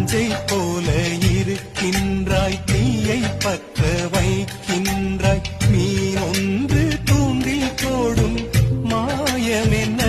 நஞ்சை போல இருக்கின்றாய் தீயை பற்ற வைக்கின்றாய். மீன் ஒன்று தூண்டில் போடும் மாயமென்ன?